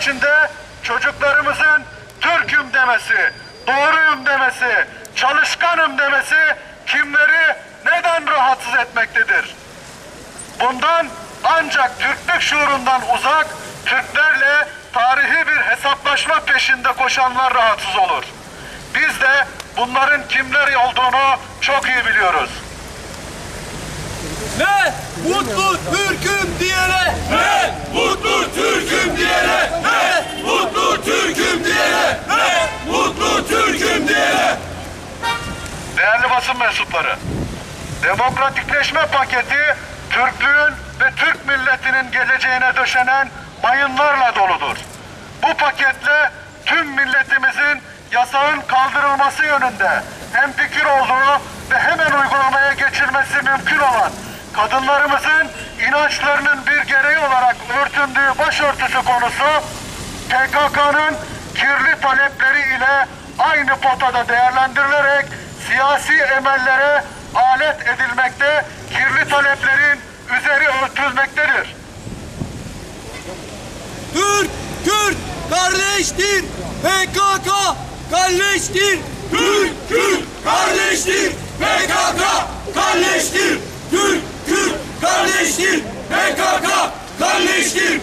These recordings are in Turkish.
içinde çocuklarımızın Türk'üm demesi, doğruyum demesi, çalışkanım demesi kimleri neden rahatsız etmektedir? Bundan ancak Türklük şuurundan uzak, Türklerle tarihi bir hesaplaşma peşinde koşanlar rahatsız olur. Biz de bunların kimler olduğunu çok iyi biliyoruz. Ne? Mutlu Türk'üm diyene. Ne? Mutlu Türk'üm diyene. Ne? Mutlu Türk'üm diyene. Ne? Mutlu Türk'üm diyene. Değerli basın mensupları, demokratikleşme paketi Türklüğün ve Türk milletinin geleceğine döşenen mayınlarla doludur. Bu paketle tüm milletimizin yasağın kaldırılması yönünde hem fikir olduğu ve hemen uygulamaya geçirmesi mümkün olan kadınlarımızın inançlarının bir gereği olarak örtündüğü başörtüsü konusu PKK'nın kirli talepleri ile aynı potada değerlendirilerek siyasi emellere alet edilmekte, kirli taleplerin üzeri örtülmektedir. Türk, Kürt kardeştir. PKK kardeştir. Türk, Kürt kardeştir PKK kardeştir Türk, kardeştir PKK kardeştir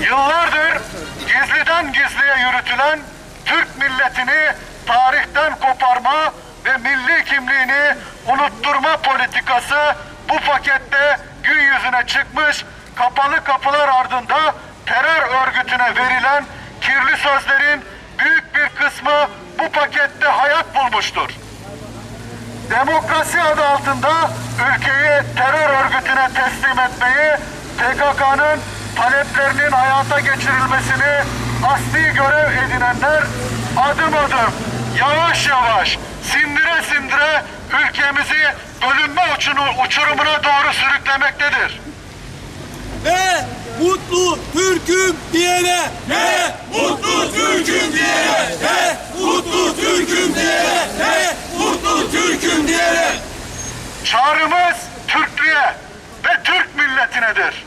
Yıllardır gizliden gizliye yürütülen Türk milletini tarihten koparma ve milli kimliğini unutturma politikası bu pakette gün yüzüne çıkmış, kapalı kapılar ardında terör örgütüne verilen kirli sözlerin büyük bir kısmı bu pakette hayat bulmuştur. Demokrasi adı altında ülkeyi terör örgütüne teslim etmeyi, PKK'nın taleplerinin hayata geçirilmesini asli görev edinenler adım adım, yavaş yavaş, sindire sindire ülkemizi bölünme uçurumuna doğru sürüklemektedir. Ne mutlu Türk'üm diyene Ne mutlu Türk'üm diyene Ne mutlu Türk'üm diyene Ne Çağrımız Türklüğe ve Türk milletinedir.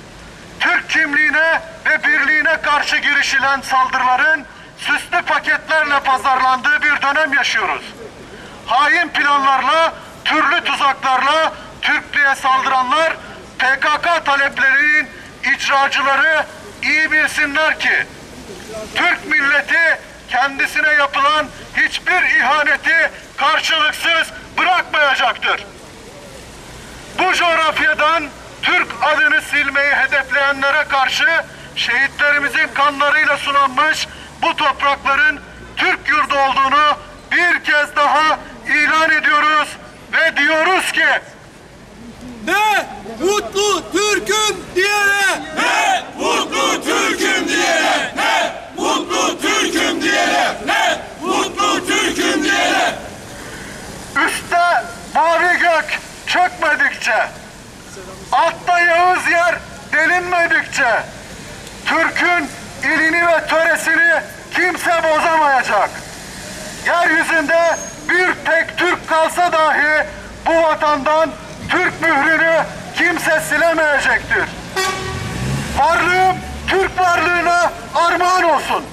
Türk kimliğine ve birliğine karşı girişilen saldırıların süslü paketlerle pazarlandığı bir dönem yaşıyoruz. Hain planlarla, türlü tuzaklarla Türklüğe saldıranlar PKK taleplerinin icracıları iyi bilsinler ki Türk milleti kendisine yapılan hiçbir ihaneti karşılıksız bırakmayacaktır. Bu coğrafyadan Türk adını silmeyi hedefleyenlere karşı şehitlerimizin kanlarıyla sunanmış bu toprakların Türk yurdu olduğunu bir kez daha ilan ediyoruz ve diyoruz ki ne mutlu Türk'üm diyene Ne mutlu Türk'üm diyene Ne mutlu Türk'üm diyene Ne mutlu Türk'üm diyene üstte mavi gök çökmedikçe, altta Yağız yer delinmedikçe, Türk'ün ilini ve töresini kimse bozamayacak. Yeryüzünde bir tek Türk kalsa dahi bu vatandan Türk mührünü kimse silemeyecektir. Varlığım Türk varlığına armağan olsun.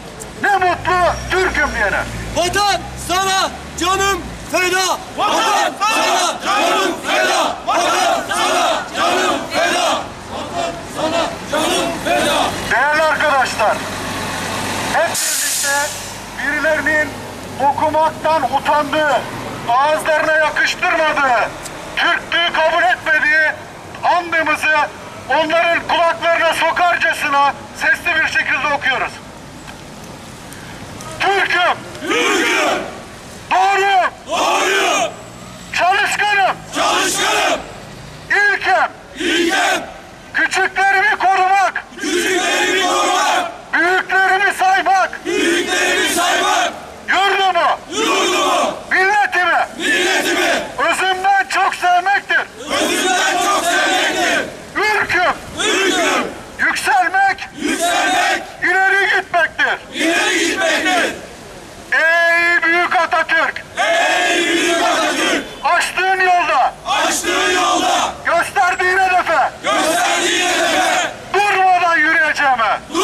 Ne mutlu Türk'üm diyene. Vatan sana canım feda. Vatan! Sana! Canım! Feda Vatan! Sana! Canım! Feda Vatan! Sana! Canım! Feda Değerli arkadaşlar, hep birlikte birilerinin okumaktan utandığı, ağızlarına yakıştırmadığı, Türklüğü kabul etmediği andımızı onların kulaklarına sokarcasına sesli bir şekilde okuyoruz. Türk'üm, Türk'üm Yeah.